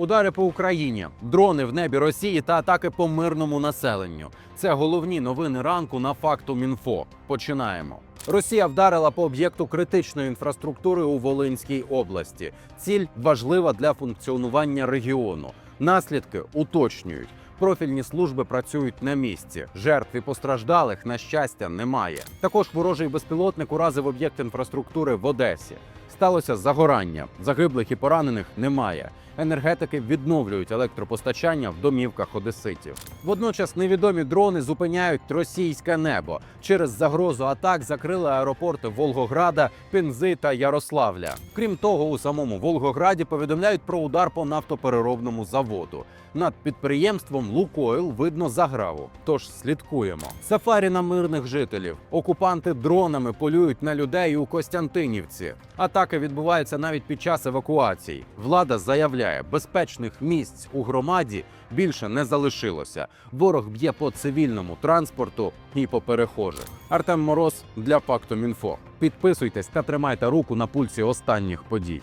Удари по Україні, дрони в небі Росії та атаки по мирному населенню. Це головні новини ранку на факту Мінфо. Починаємо. Росія вдарила по об'єкту критичної інфраструктури у Волинській області. Ціль важлива для функціонування регіону. Наслідки уточнюють. Профільні служби працюють на місці. Жертв і постраждалих, на щастя, немає. Також ворожий безпілотник уразив об'єкт інфраструктури в Одесі. Сталося загорання. Загиблих і поранених немає. Енергетики відновлюють електропостачання в домівках одеситів. Водночас невідомі дрони зупиняють російське небо. Через загрозу атак закрили аеропорти Волгограда, Пензи та Ярославля. Крім того, у самому Волгограді повідомляють про удар по нафтопереробному заводу. Над підприємством Лукойл видно заграву. Тож слідкуємо. Сафарі на мирних жителів. Окупанти дронами полюють на людей у Костянтинівці. Атаки відбуваються навіть під час евакуацій. Влада заявляє, безпечних місць у громаді більше не залишилося. Ворог б'є по цивільному транспорту і по перехожих. Артем Мороз для Факту Мінфо. Підписуйтесь та тримайте руку на пульсі останніх подій.